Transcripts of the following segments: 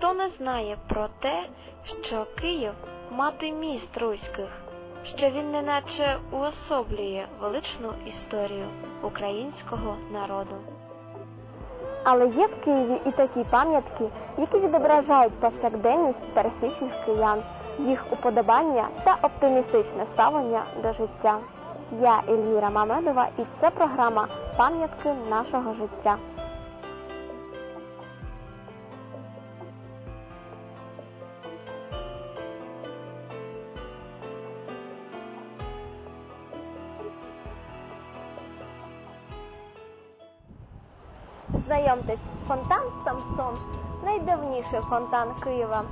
Ніхто не знає про те, що Київ мати міст руських, що він неначе уособлює величну історію українського народу. Але є в Києві і такі пам'ятки, які відображають повсякденність пересічних киян, їх уподобання та оптимістичне ставлення до життя. Я Ельвіра Мамедова і це програма Пам'ятки нашого життя. Знайомтесь, фонтан Самсон найдавніший фонтан Києва,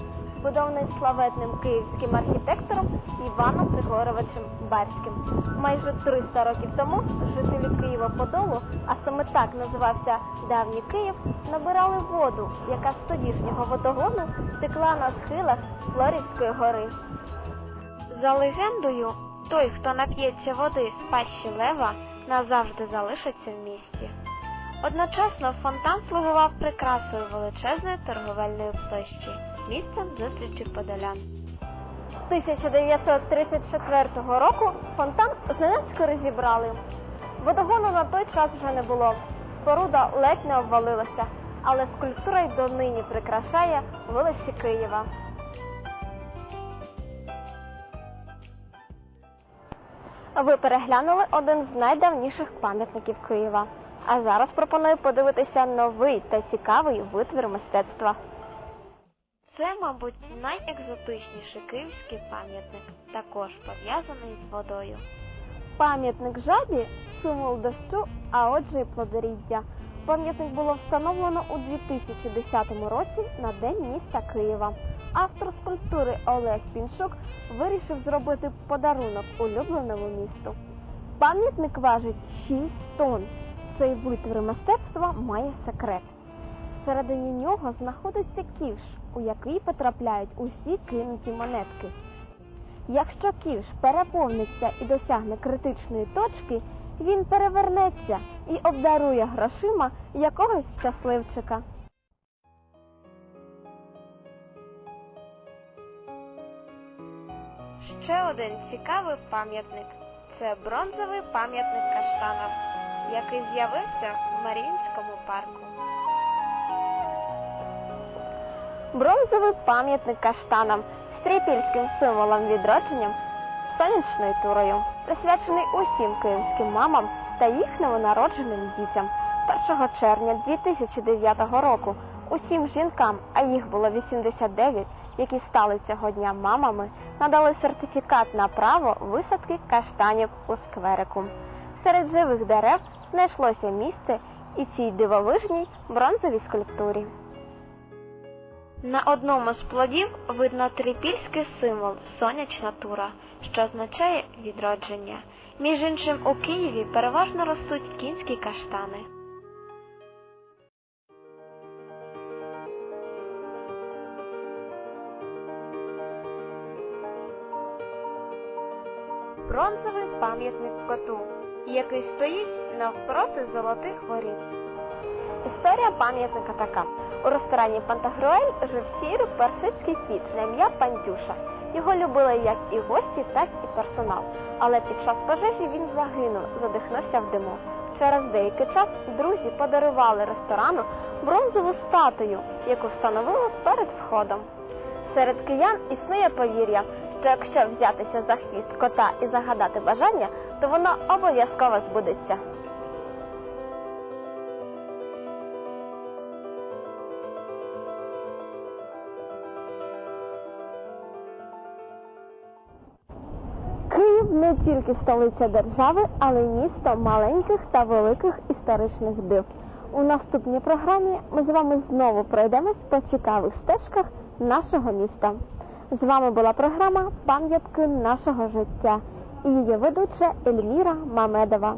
збудований славетним київським архітектором Іваном Григоровичем Барським. Майже 300 років тому жителі Києва Подолу, а саме так називався давній Київ, набирали воду, яка з тодішнього водогону текла на схилах Флорівської гори. За легендою, той, хто нап'ється води з пащі лева, назавжди залишиться в місті. Одночасно фонтан слугував прикрасою величезної торговельної площі, місцем зустрічі подолян. З 1934 року фонтан зненацька розібрали. Водогону на той час вже не було. Споруда ледь не обвалилася, але скульптура й донині прикрашає вулиці Києва. Ви переглянули один з найдавніших пам'ятників Києва. А зараз пропоную подивитися новий та цікавий витвір мистецтва. Це, мабуть, найекзотичніший київський пам'ятник, також пов'язаний з водою. Пам'ятник жабі символ дощу, а отже і плодоріддя. Пам'ятник було встановлено у 2010 році на День міста Києва. Автор скульптури Олег Піншук вирішив зробити подарунок улюбленому місту. Пам'ятник важить 6 тонн. Цей витвір мистецтва має секрет. Всередині нього знаходиться ківш, у який потрапляють усі кинуті монетки. Якщо ківш переповниться і досягне критичної точки, він перевернеться і обдарує грошима якогось щасливчика. Ще один цікавий пам'ятник це бронзовий пам'ятник каштанам, який з'явився в Маріїнському парку. Бронзовий пам'ятник каштанам з символом відродженням сонячною турою, присвячений усім київським мамам та їх новонародженим дітям. 1 червня 2009 року усім жінкам, а їх було 89, які стали цього дня мамами, надали сертифікат на право висадки каштанів у скверику. Серед живих дерев знайшлося місце і цій дивовижній бронзовій скульптурі. На одному з плодів видно трипільський символ сонячна тура, що означає відродження. Між іншим, у Києві переважно ростуть кінські каштани. Бронзовий пам'ятник коту, який стоїть навпроти золотих воріт. Історія пам'ятника така. У ресторані Пантагруель жив сірий персидський кіт на ім'я Пантюша. Його любили як і гості, так і персонал. Але під час пожежі він загинув, задихнувся в диму. Через деякий час друзі подарували ресторану бронзову статую, яку встановили перед входом. Серед киян існує повір'я, що якщо взятися за хвіст кота і загадати бажання, то воно обов'язково збудеться. Київ не тільки столиця держави, але й місто маленьких та великих історичних див. У наступній програмі ми з вами знову пройдемось по цікавих стежках нашого міста. З вами була програма Пам'ятки нашого життя і її ведуча Ельміра Мамедова.